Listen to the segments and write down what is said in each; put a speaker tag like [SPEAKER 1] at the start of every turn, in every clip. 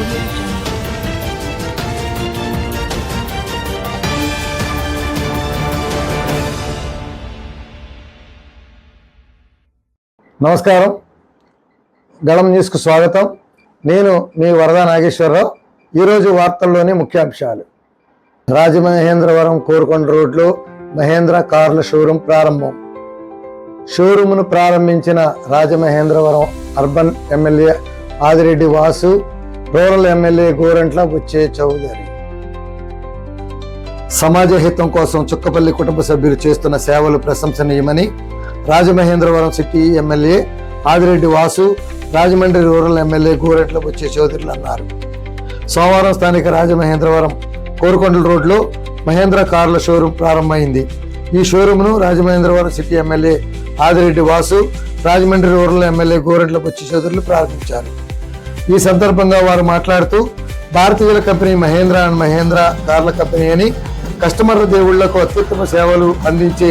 [SPEAKER 1] నమస్కారం. గళం న్యూస్కు స్వాగతం. నేను మీ వరదా నాగేశ్వరరావు. ఈరోజు వార్తల్లోని ముఖ్యాంశాలు. రాజమహేంద్రవరం కోరుకొండ రోడ్లో మహేంద్ర కార్ల షోరూం ప్రారంభం. షోరూమును ప్రారంభించిన Rajamahendravaram urban MLA Adireddy Vasu rural MLA Gorantla Buchche Chowdary. సమాజ హితం కోసం చుక్కపల్లి కుటుంబ సభ్యులు చేస్తున్న సేవలు ప్రశంసనీయమని Rajamahendravaram city MLA Adireddy Vasu Rajahmundry rural MLA Gorantla Butchaiah చౌదరిలు అన్నారు. సోమవారం స్థానిక రాజమహేంద్రవరం కోరుకొండల రోడ్లో మహేంద్ర కార్ల షోరూం ప్రారంభమైంది. ఈ షోరూంను Rajamahendravaram city MLA Adireddy Vasu Rajahmundry rural MLA Gorantla వచ్చే చౌదరులు ప్రారంభించారు. ఈ సందర్భంగా వారు మాట్లాడుతూ భారతీయుల కంపెనీ మహేంద్ర అండ్ మహేంద్ర కార్ల కంపెనీ అని కస్టమర్ల దేవుళ్ళకు అత్యుత్తమ సేవలు అందించే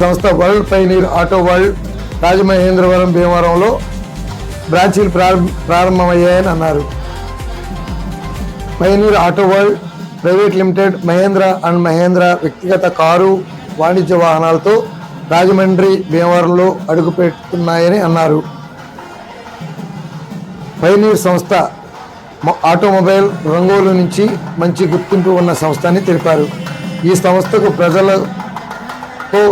[SPEAKER 1] సంస్థ world pioneer auto world Rajamahendravaram భీమవరంలో బ్రాంచీలు ప్రారంభమయ్యాయని అన్నారు. Pioneer auto world private limited Mahindra and Mahindra వ్యక్తిగత కారు వాణిజ్య వాహనాలతో రాజమండ్రి భీమవరంలో అడుగుపెడుతున్నాయని అన్నారు. పైనీర్ సంస్థ ఆటోమొబైల్ రంగోలు నుంచి మంచి గుర్తింపు ఉన్న సంస్థ అని తెలిపారు. ఈ సంస్థకు ప్రజలతో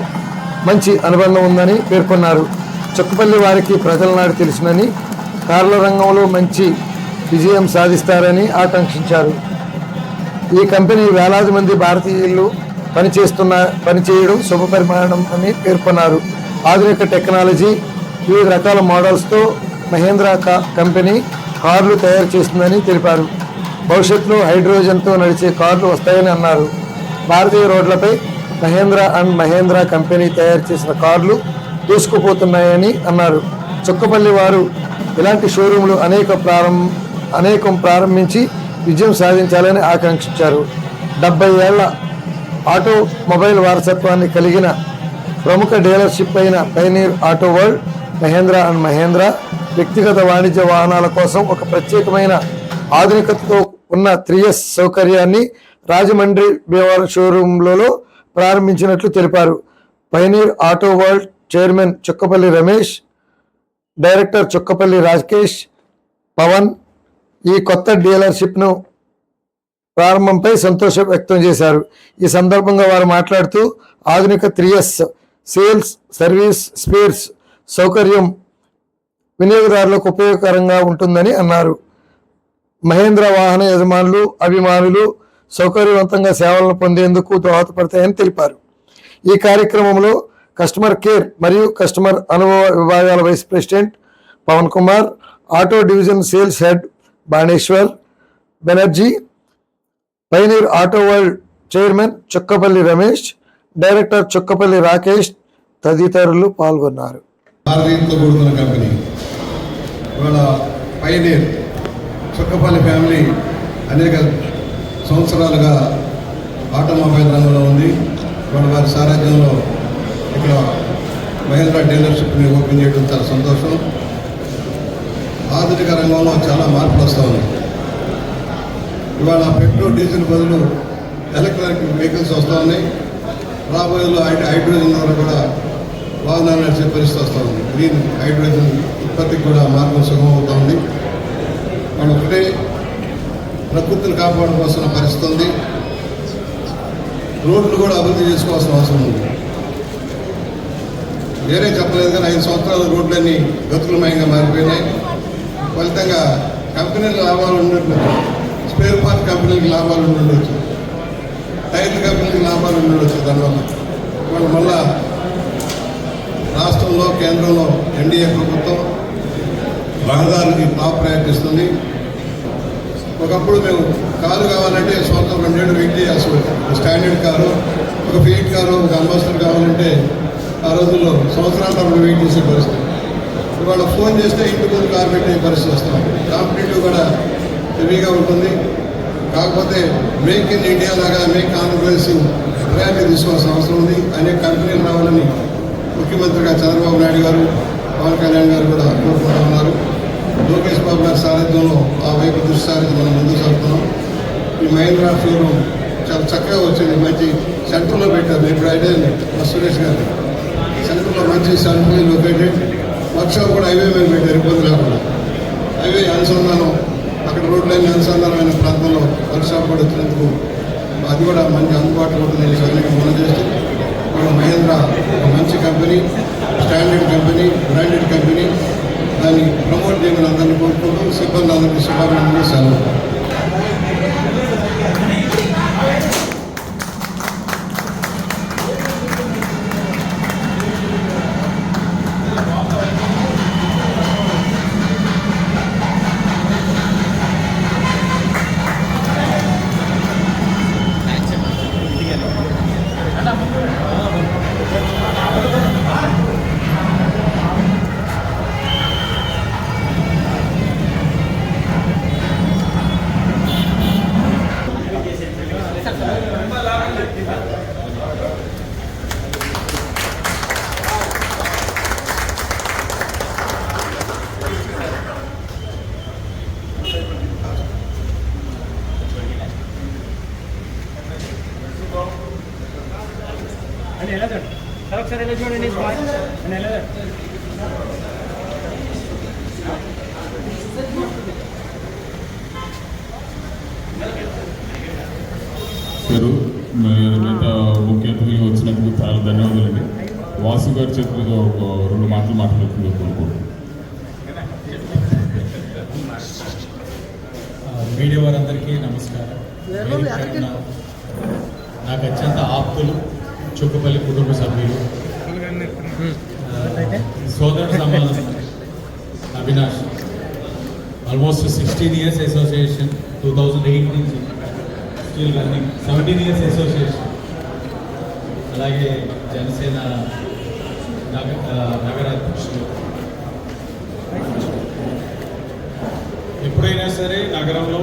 [SPEAKER 1] మంచి అనుబంధం ఉందని పేర్కొన్నారు. చుక్కపల్లి వారికి ప్రజల నాడు తెలుసునని కార్ల రంగంలో మంచి విజయం సాధిస్తారని ఆకాంక్షించారు. ఈ కంపెనీ వేలాది మంది భారతీయులు పనిచేస్తున్న పనిచేయడం శుభ పరిమాణం అని పేర్కొన్నారు. ఆధునిక టెక్నాలజీ వివిధ రకాల మోడల్స్తో మహేంద్ర కా- కంపెనీ కార్లు తయారు చేస్తుందని తెలిపారు. భవిష్యత్తులో హైడ్రోజన్తో నడిచే కార్లు వస్తాయని అన్నారు. భారతీయ రోడ్లపై మహేంద్ర అండ్ మహేంద్ర కంపెనీ తయారు చేసిన కార్లు దూసుకుపోతున్నాయని అన్నారు. చుక్కపల్లి వారు ఇలాంటి షోరూంలు అనేక ప్రారంభ అనేకం ప్రారంభించి విజయం సాధించాలని ఆకాంక్షించారు. డెబ్బై ఏళ్ళ ఆటోమొబైల్ వారసత్వాన్ని కలిగిన ప్రముఖ డీలర్షిప్ అయిన pioneer auto world Mahindra and Mahindra వ్యక్తిగత వాణిజ్య వాహనాల కోసం ఒక ప్రత్యేకమైన ఆధునికతతో ఉన్న త్రీ ఎస్ సౌకర్యాన్ని రాజమండ్రి భీమవరం షోరూంలలో ప్రారంభించినట్లు తెలిపారు. Pioneer auto world chairman Chukkapalli Ramesh director Chukkapalli Rakesh Pavan ఈ కొత్త డీలర్షిప్ను ప్రారంభంపై సంతోషం వ్యక్తం చేశారు. ఈ సందర్భంగా వారు మాట్లాడుతూ ఆధునిక three S sales service spares సౌకర్యం వినియోగదారులకు ఉపయోగకరంగా ఉంటుందని అన్నారు. మహేంద్ర వాహన యజమానులు అభిమానులు సౌకర్యవంతంగా సేవలను పొందేందుకు దోహదపడతాయని తెలిపారు. ఈ కార్యక్రమంలో కస్టమర్ కేర్ మరియు కస్టమర్ అనుభవ విభాగాల vice president Pavan Kumar auto division sales head Baneswar Banerjee pioneer auto world chairman Chukkapalli Ramesh director Chukkapalli Rakesh తదితరులు పాల్గొన్నారు.
[SPEAKER 2] ఇవాళ పైనీర్ చుక్కపల్లి ఫ్యామిలీ అనేక సంవత్సరాలుగా ఆటోమొబైల్ రంగంలో ఉంది. ఇవాళ వారి సారథ్యంలో ఇక్కడ మహేంద్ర డీలర్షిప్ని ఓపెన్ చేయడం చాలా సంతోషం. ఆధునిక రంగంలో చాలా మార్పులు వస్తూ ఉన్నాయి. ఇవాళ పెట్రోల్ డీజిల్ బదులు ఎలక్ట్రానిక్ వెహికల్స్ వస్తూ ఉన్నాయి. రాబోయేలో హైడ్రోజన్ ద్వారా కూడా వాహనాలు నడిచే పరిస్థితి వస్తూ ఉంది గ్రీన్ హైడ్రోజన్ ఉత్పత్తికి కూడా మార్గం సుగమం అవుతూ ఉంది. మనం ఒకటే ప్రకృతిని కాపాడుకోవాల్సిన పరిస్థితి ఉంది. రోడ్లు కూడా అభివృద్ధి చేసుకోవాల్సిన అవసరం ఉంది. వేరే చెప్పలేదు కానీ ఐదు సంవత్సరాలు రోడ్లన్నీ గతుకులమయంగా మారిపోయినాయి. ఫలితంగా కంపెనీలు లాభాలు ఉండట్లేదు స్పేర్ పార్ట్ కంపెనీలకు లాభాలు ఉండొచ్చు టైర్ల కంపెనీలకు లాభాలు ఉండొచ్చు దానివల్ల. వాళ్ళు మళ్ళా రాష్ట్రంలో కేంద్రంలో ఎన్డీఏ ప్రభుత్వం రహదారులకి టాప్ ప్రయారిటీ ఇస్తుంది ఒకప్పుడు మేము కారు కావాలంటే సొంతం రెండేళ్ళు వెయిట్ చేయాల్సి ఒక స్టాండర్డ్ కారు ఒక ఫీట్ కారు ఒక అంబాసిడర్ కావాలంటే ఆ రోజుల్లో సంవత్సరాల తరబడి వెయిట్ చేసే పరిస్థితి? ఇవాళ ఫోన్ చేస్తే ఇంటి ముందు కారు పెట్టే పరిస్థితి వస్తాం కాంపిటేటివ్ కూడా హెవీగా ఉంటుంది. కాకపోతే మేక్ ఇన్ ఇండియా లాగా మేక్ ఆంధ్రప్రదేశ్ ప్రయారిటీ తీసుకోవాల్సిన అవసరం ఉంది. అనేక కంపెనీలు రావాలని ముఖ్యమంత్రిగా చంద్రబాబు నాయుడు గారు పవన్ కళ్యాణ్ గారు కూడా కోరుకుంటూ ఉన్నారు. లోకేష్ బాబు గారి సారథ్యంలో ఆ వైపు దృష్టి మనం ముందుకు సాగుతున్నాం. ఈ మహేంద్ర షోరూమ్ చాలా చక్కగా వచ్చింది. మంచి సెంటర్లో పెట్టారు. ఇప్పుడు ఐడియా మా సురేష్ గారు. సెంటర్లో మంచి సెంటర్ లొకేటెడ్ వర్క్షాప్ కూడా హైవే మీద పెట్టారు. ఇబ్బంది లేకుండా. హైవే అనుసంధానం అక్కడ రోడ్ లైన్ అనుసంధానమైన ప్రాంతంలో వర్క్షాప్ కూడా వచ్చినందుకు అది కూడా మంచి అందుబాటులో ఉంటుంది సరైన మనం చేస్తూ మన మహేంద్ర ఒక మంచి company standard company branded company. దాన్ని ప్రమోట్ చేయమని అందరినీ కోరుకుంటూ సిబ్బంది అందరికీ శుభాకాంక్షలు సెలవు.
[SPEAKER 3] చూడండి
[SPEAKER 4] పేరు ముఖ్య అతిథిగా వచ్చినందుకు చాలా ధన్యవాదాలండి. వాసు గారి చేతులతో ఒక రెండు మాటలు మాట్లాడుతుందో
[SPEAKER 5] మీడియా వారందరికీ నమస్కారం. నాకు అత్యంత ఆప్తులు చుక్కపల్లి కుటుంబ సభ్యులు సోదర సమానం Avinash. Almost sixteen years association two thousand eight నుంచి still running seventeen years association అలాగే జనసేన నగర అధ్యక్షులు. ఎప్పుడైనా సరే నగరంలో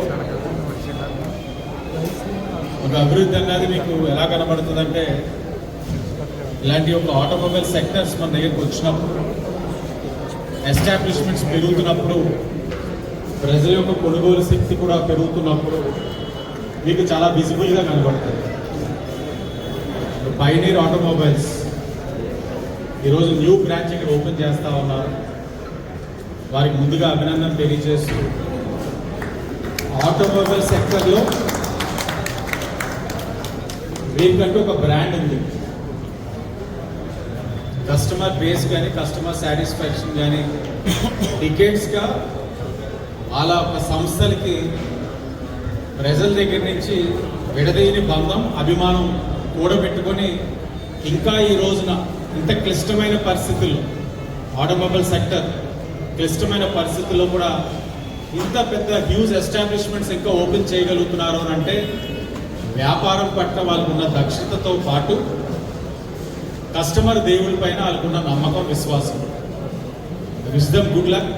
[SPEAKER 5] ఒక అభివృద్ధి అన్నది మీకు ఎలా కనబడుతుందంటే ఇలాంటి ఒక ఆటోమొబైల్ సెక్టర్స్ మన దగ్గరికి వచ్చినప్పుడు ఎస్టాబ్లిష్మెంట్స్ పెరుగుతున్నప్పుడు ప్రజల యొక్క కొనుగోలు శక్తి కూడా పెరుగుతున్నప్పుడు మీకు చాలా విజిబుల్గా కనబడుతుంది. పైనీర్ ఆటోమొబైల్స్ ఈరోజు న్యూ బ్రాంచ్ ఇక్కడ ఓపెన్ చేస్తా ఉన్నారు. వారికి ముందుగా అభినందన తెలియజేస్తూ ఆటోమొబైల్ సెక్టర్లో వీరికంటూ ఒక బ్రాండ్ ఉంది. కస్టమర్ బేస్ కానీ కస్టమర్ సాటిస్ఫాక్షన్ కానీ టికెట్స్గా వాళ్ళ ఒక సంస్థలకి ప్రజల దగ్గర నుంచి విడదీయని బంధం అభిమానం కూడబెట్టుకొని ఇంకా ఈ రోజున ఇంత క్లిష్టమైన పరిస్థితుల్లో ఆటోమొబైల్ సెక్టర్ క్లిష్టమైన పరిస్థితుల్లో కూడా ఇంత పెద్ద హ్యూజ్ ఎస్టాబ్లిష్మెంట్స్ ఇంకా ఓపెన్ చేయగలుగుతున్నారు అని అంటే వ్యాపారం పట్ల వాళ్ళకున్న దక్షతతో పాటు కస్టమర్ దేవుడి పైన వాళ్ళకున్న నమ్మకం విశ్వాసం. విజ్డమ్ గుడ్ లక్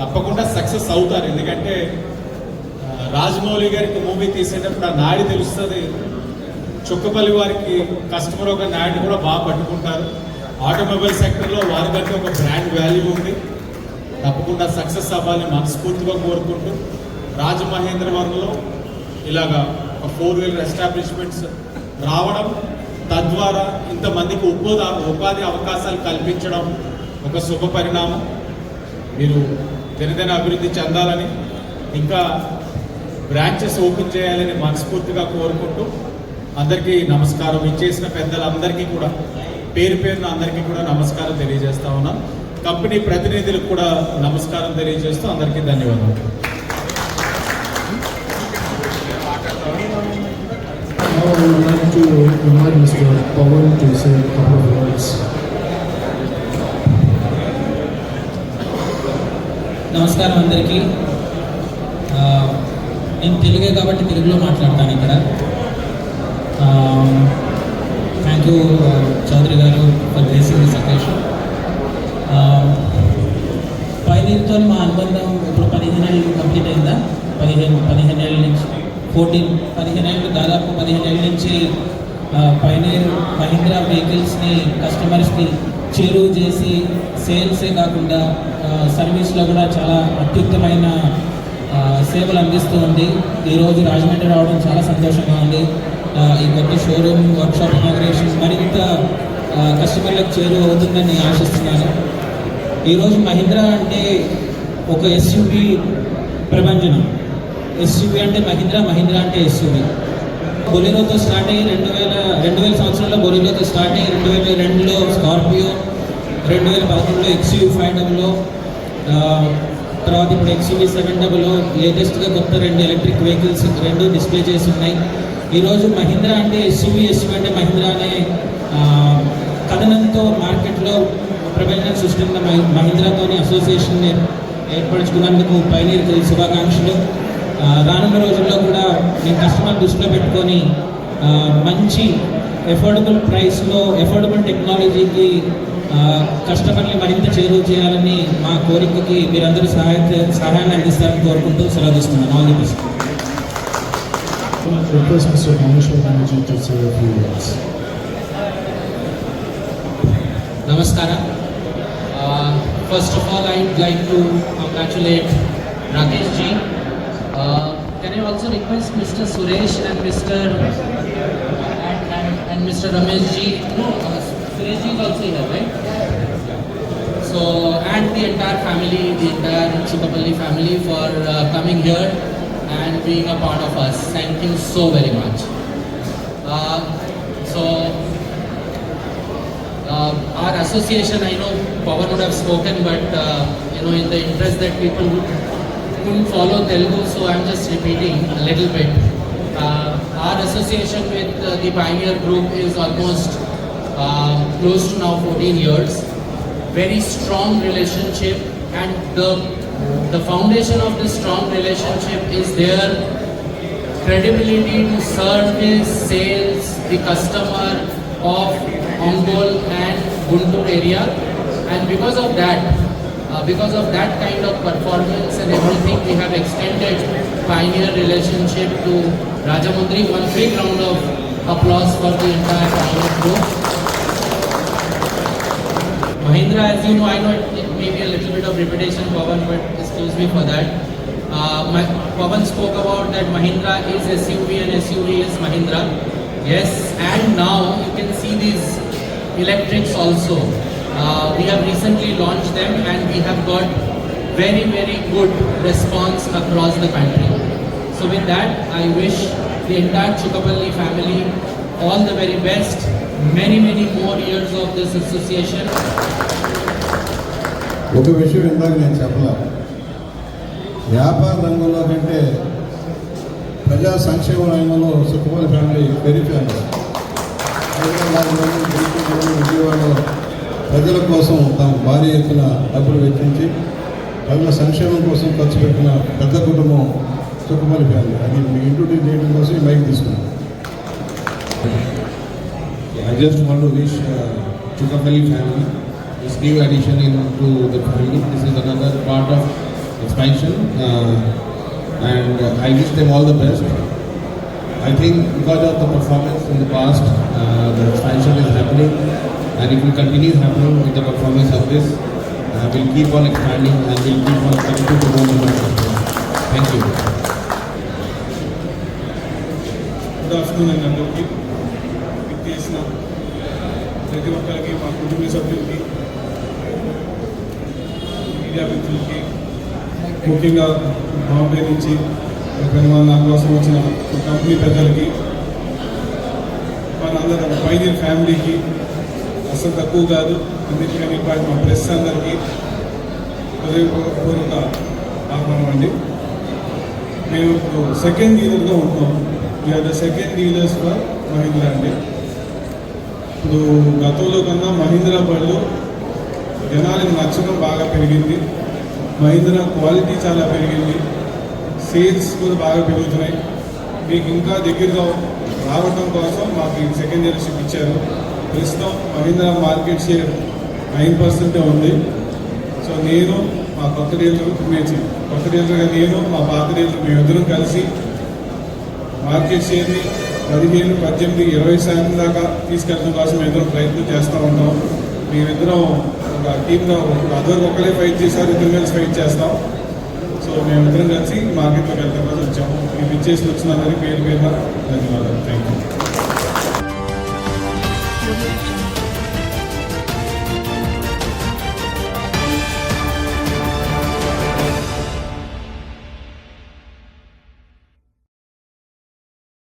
[SPEAKER 5] తప్పకుండా సక్సెస్ అవుతారు. ఎందుకంటే రాజమౌళి గారికి మూవీ తీసేటప్పుడు ఆ నాడి తెలుస్తుంది. చుక్కపల్లి వారికి కస్టమర్ ఒక నాడి కూడా బాగా పట్టుకుంటారు. ఆటోమొబైల్ సెక్టర్లో వారికంటే ఒక బ్రాండ్ వాల్యూ ఉంది. తప్పకుండా సక్సెస్ అవ్వాలని మనస్ఫూర్తిగా కోరుకుంటూ రాజమహేంద్రవరంలో ఇలాగా ఒక ఫోర్ వీలర్ ఎస్టాబ్లిష్మెంట్స్ రావడం తద్వారా ఇంతమందికి ఉపాధి ఉపాధి అవకాశాలు కల్పించడం ఒక శుభ పరిణామం. మీరు దినదిన అభివృద్ధి చెందాలని ఇంకా బ్రాంచెస్ ఓపెన్ చేయాలని మనస్ఫూర్తిగా కోరుకుంటూ అందరికీ నమస్కారం ఇచ్చేసిన పెద్దలందరికీ కూడా పేరు పేరున అందరికీ కూడా నమస్కారం తెలియజేస్తా ఉన్నాం. కంపెనీ ప్రతినిధులకు కూడా నమస్కారం తెలియజేస్తూ అందరికీ ధన్యవాదాలు.
[SPEAKER 6] Now I would like to invite Mr. Pawan to say a couple of words.
[SPEAKER 7] నమస్కారం అందరికీ నేను తెలుగే కాబట్టి తెలుగులో మాట్లాడతాను ఇక్కడ thank you Chowdary garu for gracing this occasion పైనీర్తో మా అనుబంధం ఇప్పుడు పదిహేను ఏళ్ళు కంప్లీట్ అయిందా పదిహేను పదిహేను ఏళ్ళ నుంచి ఫోర్టీన్ పదిహేను ఏళ్ళు దాదాపు పదిహేను ఏళ్ళ నుంచి పైనీర్ మహీంద్రా వెహికల్స్ని కస్టమర్స్కి చేరువ చేసి సేల్సే కాకుండా సర్వీస్లో కూడా చాలా అత్యుత్తమైన సేవలు అందిస్తూ ఉంది. ఈరోజు రాజమండ్రి రావడం చాలా సంతోషంగా ఉంది. ఈ కొత్త షోరూమ్ వర్క్షాప్ ఇనాగ్రేషన్ మరింత కస్టమర్లకు చేరువ అవుతుందని నేను ఆశిస్తున్నాను ఈరోజు మహీంద్రా అంటే ఒక ఎస్యూవి ప్రపంచం. ఎస్యూవి అంటే మహీంద్రా మహీంద్రా అంటే ఎస్యూవి. బొలిరోతో స్టార్ట్ అయ్యి రెండు వేల రెండు వేల సంవత్సరంలో బొలిరోతో స్టార్ట్ అయ్యి రెండు వేల రెండులో స్కార్పియో రెండు వేల పదకొండులో ఎక్స్యూ ఫైవ్ డబుల్లో తర్వాత ఇప్పుడు ఎక్స్యూవి సెవెన్ డబుల్లో లేటెస్ట్గా కొత్త రెండు ఎలక్ట్రిక్ వెహికల్స్ రెండు డిస్ప్లే చేసి ఉన్నాయి. ఈరోజు మహీంద్రా అంటే ఎస్యూవి ఎస్యూవి అంటే మహీంద్రా అనే కథనంతో మార్కెట్లో ప్రపంచం సృష్టించిన మహీంద్రాతోని అసోసియేషన్ ఏర్పరచుకున్నందుకు పైనీర్ శుభాకాంక్షలు. రానున్న రోజుల్లో కూడా నేను కస్టమర్ దృష్టిలో పెట్టుకొని మంచి ఎఫోర్డబుల్ ప్రైస్లో ఎఫోర్డబుల్ టెక్నాలజీకి కస్టమర్ని మరింత చేరువ చేయాలని మా కోరికకి మీరందరూ సహాయ సహాయాన్ని అందిస్తారని కోరుకుంటూ సెలవు తీసుకున్నాను all the best
[SPEAKER 6] Request Mr. Manishwar Banerjee to say a few words.
[SPEAKER 8] Namaskara. Uh, first of all, I'd like to congratulate Rakesh ji. Uh, can I also request Mr. Suresh and Mr. and, and, and Mr. Ramesh ji? No, uh, Suresh ji is also here, right? So, and the entire family, the entire Chukapalli family for uh, coming here and being a part of us. Thank you so very much. Uh, so, uh, our association, I know Pawan would have spoken, but uh, you know, in the interest that people would, couldn't follow Telugu, so I'm just repeating a little bit. Uh, our association with uh, the Pioneer Group is almost uh, close to now 14 years. Very strong relationship, and the the foundation of this strong relationship is their credibility to service, sales, the customer of Ongol and Guntur area. And because of that, uh, because of that kind of performance and everything, we have extended pioneer relationship to Rajamundri. One big round of applause for the entire pioneer group. Mahindra, as you know, I know it, it may be a little bit of repetition, Pawan, but excuse me for that. Uh, my, Pawan spoke about that Mahindra is SUV and SUV is Mahindra. Yes, and now you can see these electrics also. Uh, we have recently launched them and we have got very, very good response across the country. So with that, I wish the entire Chukapalli family all the very best. Many, many more years of this association.
[SPEAKER 2] ఒక విషయం ఇందాక నేను చెప్పలా వ్యాపార రంగంలో కంటే ప్రజా సంక్షేమ రంగంలో సుఖపాల ఫ్యామిలీ వెరీ ఫేమస్ హైదరాబాద్లోని గుంటూరులోని విజయవాడలో ప్రజల కోసం తాము భారీ ఎత్తున డబ్బులు వెచ్చించి ప్రజల సంక్షేమం కోసం ఖర్చు పెట్టిన పెద్ద కుటుంబం సుఖపాలి ఫ్యామిలీ అది మీ ఇంట్రొడ్యూస్ చేయడం కోసం ఈ మైక్ తీసుకున్నాం
[SPEAKER 9] I just want to wish uh, Chukapalli family this new addition into the family. This is another part of expansion, uh, and uh, I wish them all the best. I think because of the performance in the past, uh, the expansion is happening, and it will continue happening with the performance of this. Uh, we'll keep on expanding and we'll keep on coming to more and more customers. Thank you.
[SPEAKER 10] Good afternoon అండి అందరికీ pick చేసిన ప్రతి ఒక్కరికి మా కుటుంబ సభ్యులకి media మిత్రులకి ముఖ్యంగా బాంబే నుంచి ఎక్కడి మన నా కోసం వచ్చిన కంపెనీ పెద్దలకి మనందరం పైనీర్ ఫ్యామిలీకి అసలు తక్కువ కాదు. అందుకని మా ప్రెస్ అందరికీ హృదయపూర్వక ఆహ్వానం అండి. మేము ఇప్పుడు సెకండ్ డీలర్గా ఉంటాం. We're the second dealers for Mahindra అండి. ఇప్పుడు గతంలో కన్నా మహీంద్రా బళ్ళు జనాలకు నచ్చడం బాగా పెరిగింది. మహీంద్రా క్వాలిటీ చాలా పెరిగింది. సేల్స్ కూడా బాగా పెరుగుతున్నాయి. మీకు ఇంకా దగ్గరగా రావటం కోసం మాకు సెకండ్ డీలర్షిప్ ఇచ్చారు. ప్రస్తుతం మహీంద్రా మార్కెట్ షేర్ నైన్ పర్సెంటే ఉంది. సో నేను మా కొత్త డీలర్ మేము కొత్త డీలర్గా నేను మా పాత డీలర్ మేమిద్దరం కలిసి మార్కెట్ షేర్ని పదిహేను పద్దెనిమిది ఇరవై శాతం దాకా తీసుకెళ్ళడం కోసం మేము ఇద్దరం ప్రయత్నం చేస్తూ ఉంటాం. మేమిద్దరం ఒక టీమ్గా అదర్ ఒకరే ఫైట్ చేశారు ఇద్దరు కలిసి ఫైట్ చేస్తాం. సో మేమిద్దరం కలిసి మార్కెట్లోకి వెళ్తాం. కోసం వచ్చాము. మీరు ఇచ్చేసి వచ్చినందరికీ పేరు పేరు ధన్యవాదాలు. Thank you